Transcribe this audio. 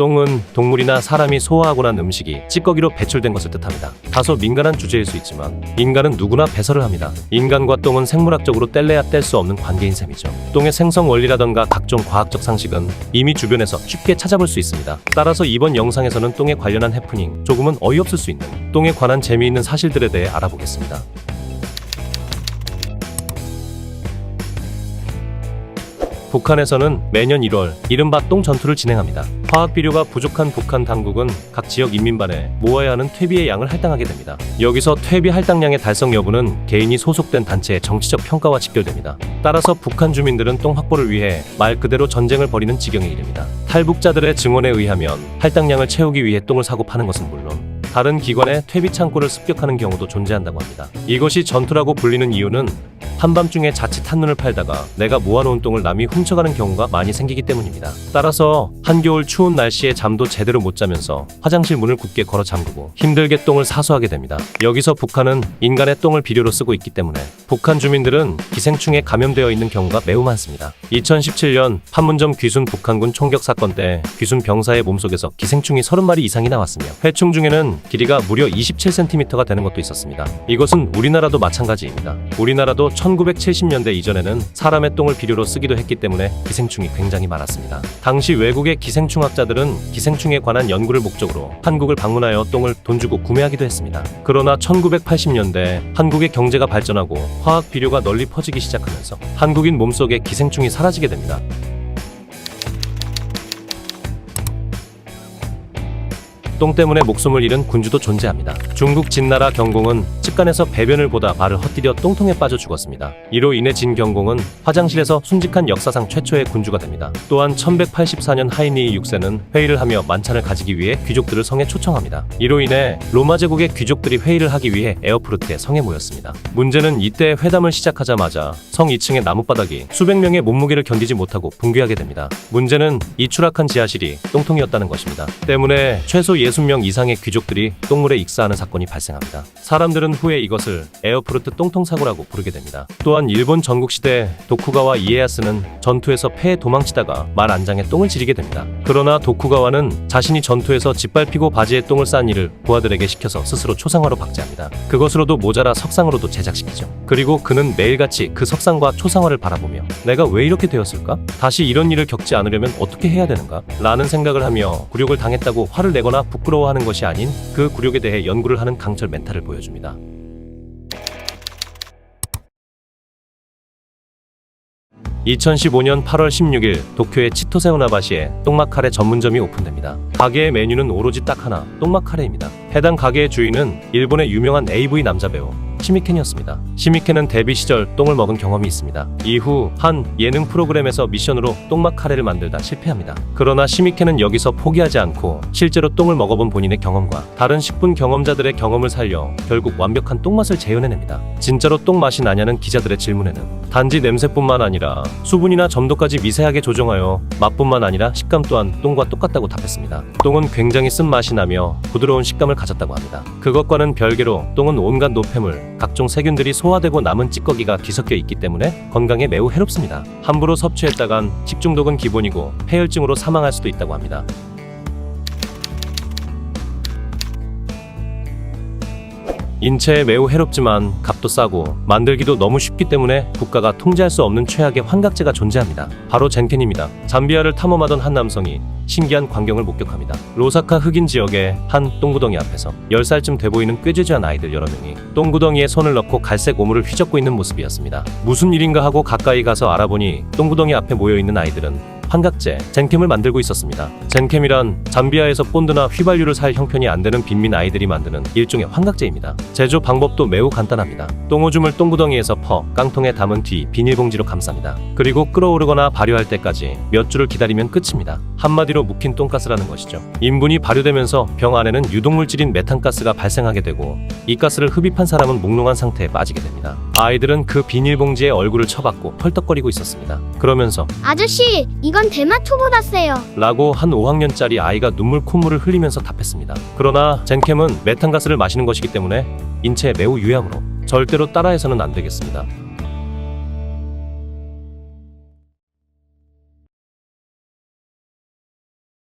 똥은 동물이나 사람이 소화하고 난 음식이 찌꺼기로 배출된 것을 뜻합니다. 다소 민감한 주제일 수 있지만 인간은 누구나 배설을 합니다. 인간과 똥은 생물학적으로 뗄래야 뗄 수 없는 관계인 셈이죠. 똥의 생성 원리라던가 각종 과학적 상식은 이미 주변에서 쉽게 찾아볼 수 있습니다. 따라서 이번 영상에서는 똥에 관련한 해프닝, 조금은 어이없을 수 있는 똥에 관한 재미있는 사실들에 대해 알아보겠습니다. 북한에서는 매년 1월 이른바 똥 전투를 진행합니다. 화학 비료가 부족한 북한 당국은 각 지역 인민반에 모아야 하는 퇴비의 양을 할당하게 됩니다. 여기서 퇴비 할당량의 달성 여부는 개인이 소속된 단체의 정치적 평가와 직결됩니다. 따라서 북한 주민들은 똥 확보를 위해 말 그대로 전쟁을 벌이는 지경에 이릅니다. 탈북자들의 증언에 의하면 할당량을 채우기 위해 똥을 사고 파는 것은 물론 다른 기관의 퇴비 창고를 습격하는 경우도 존재한다고 합니다. 이것이 전투라고 불리는 이유는 한밤중에 자칫 한눈을 팔다가 내가 모아놓은 똥을 남이 훔쳐가는 경우가 많이 생기기 때문입니다. 따라서 한겨울 추운 날씨에 잠도 제대로 못 자면서 화장실 문을 굳게 걸어 잠그고 힘들게 똥을 사수하게 됩니다. 여기서 북한은 인간의 똥을 비료로 쓰고 있기 때문에 북한 주민들은 기생충에 감염되어 있는 경우가 매우 많습니다. 2017년 판문점 귀순 북한군 총격 사건 때 귀순 병사의 몸속에서 기생충이 30마리 이상이 나왔으며 회충 중에는 길이가 무려 27cm가 되는 것도 있었습니다. 이것은 우리나라도 마찬가지입니다. 우리나라도 1970년대 이전에는 사람의 똥을 비료로 쓰기도 했기 때문에 기생충이 굉장히 많았습니다. 당시 외국의 기생충학자들은 기생충에 관한 연구를 목적으로 한국을 방문하여 똥을 돈 주고 구매하기도 했습니다. 그러나 1980년대 한국의 경제가 발전하고 화학 비료가 널리 퍼지기 시작하면서 한국인 몸속에 기생충이 사라지게 됩니다. 똥 때문에 목숨을 잃은 군주도 존재합니다. 중국 진나라 경공은 측간에서 배변을 보다 발을 헛디뎌 똥통에 빠져 죽었습니다. 이로 인해 진 경공은 화장실에서 순직한 역사상 최초의 군주가 됩니다. 또한 1184년 하이니이 6세는 회의를 하며 만찬을 가지기 위해 귀족들을 성에 초청합니다. 이로 인해 로마 제국의 귀족들이 회의를 하기 위해 에어프르트에 성에 모였습니다. 문제는 이때 회담을 시작하자마자 성 2층의 나뭇바닥이 수백 명의 몸무게를 견디지 못하고 붕괴하게 됩니다. 문제는 이 추락한 지하실이 똥통이었다는 것입니다. 때문에 최소 60명 이상의 귀족들이 똥물에 익사하는 사건이 발생합니다. 사람들은 후에 이것을 에어프루트 똥통 사고라고 부르게 됩니다. 또한 일본 전국시대 도쿠가와 이에야스는 전투에서 패해 도망치다가 말 안장에 똥을 지리게 됩니다. 그러나 도쿠가와는 자신이 전투에서 짓밟히고 바지에 똥을 싼 일을 부하들에게 시켜서 스스로 초상화로 박제합니다. 그것으로도 모자라 석상으로도 제작시키죠. 그리고 그는 매일같이 그 석상과 초상화를 바라보며 내가 왜 이렇게 되었을까? 다시 이런 일을 겪지 않으려면 어떻게 해야 되는가? 라는 생각을 하며 굴욕을 당했다고 화를 내거나 부끄러워하는 것이 아닌 그 굴욕에 대해 연구를 하는 강철 멘탈을 보여줍니다. 2015년 8월 16일 도쿄의 치토세 우나바시에 똥막 카레 전문점이 오픈됩니다. 가게의 메뉴는 오로지 딱 하나, 똥막 카레입니다. 해당 가게의 주인은 일본의 유명한 AV 남자 배우 시미켄이었습니다. 시미켄은 데뷔 시절 똥을 먹은 경험이 있습니다. 이후 한 예능 프로그램에서 미션으로 똥막 카레를 만들다 실패합니다. 그러나 시미켄은 여기서 포기하지 않고 실제로 똥을 먹어본 본인의 경험과 다른 식분 경험자들의 경험을 살려 결국 완벽한 똥맛을 재현해냅니다. 진짜로 똥 맛이 나냐는 기자들의 질문에는 단지 냄새뿐만 아니라 수분이나 점도까지 미세하게 조정하여 맛뿐만 아니라 식감 또한 똥과 똑같다고 답했습니다. 똥은 굉장히 쓴맛이 나며 부드러운 식감을 가졌다고 합니다. 그것과는 별개로 똥은 온갖 노폐물, 각종 세균들이 소화되고 남은 찌꺼기가 뒤섞여 있기 때문에 건강에 매우 해롭습니다. 함부로 섭취했다간 식중독은 기본이고 폐혈증으로 사망할 수도 있다고 합니다. 인체에 매우 해롭지만 값도 싸고 만들기도 너무 쉽기 때문에 국가가 통제할 수 없는 최악의 환각제가 존재합니다. 바로 젠켄입니다. 잠비아를 탐험하던 한 남성이 신기한 광경을 목격합니다. 로사카 흑인 지역의 한 똥구덩이 앞에서 10살쯤 돼 보이는 꾀죄죄한 아이들 여러 명이 똥구덩이에 손을 넣고 갈색 오물을 휘젓고 있는 모습이었습니다. 무슨 일인가 하고 가까이 가서 알아보니 똥구덩이 앞에 모여 있는 아이들은 환각제, 젠캠을 만들고 있었습니다. 젠캠이란 잠비아에서 본드나 휘발유를 살 형편이 안 되는 빈민 아이들이 만드는 일종의 환각제입니다. 제조 방법도 매우 간단합니다. 똥오줌을 똥구덩이에서 퍼 깡통에 담은 뒤 비닐봉지로 감쌉니다. 그리고 끓어오르거나 발효할 때까지 몇 주를 기다리면 끝입니다. 한마디로 묵힌 똥가스라는 것이죠. 인분이 발효되면서 병 안에는 유독물질인 메탄가스가 발생하게 되고 이 가스를 흡입한 사람은 몽롱한 상태에 빠지게 됩니다. 아이들은 그 비닐봉지에 얼굴을 쳐박고 헐떡거리고 있었습니다. 그러면서 아저씨, 이건 대마초보다 세요. 라고 한 5학년짜리 아이가 눈물 콧물을 흘리면서 답했습니다. 그러나 젠캠은 메탄가스를 마시는 것이기 때문에 인체에 매우 유해하므로 절대로 따라해서는 안 되겠습니다.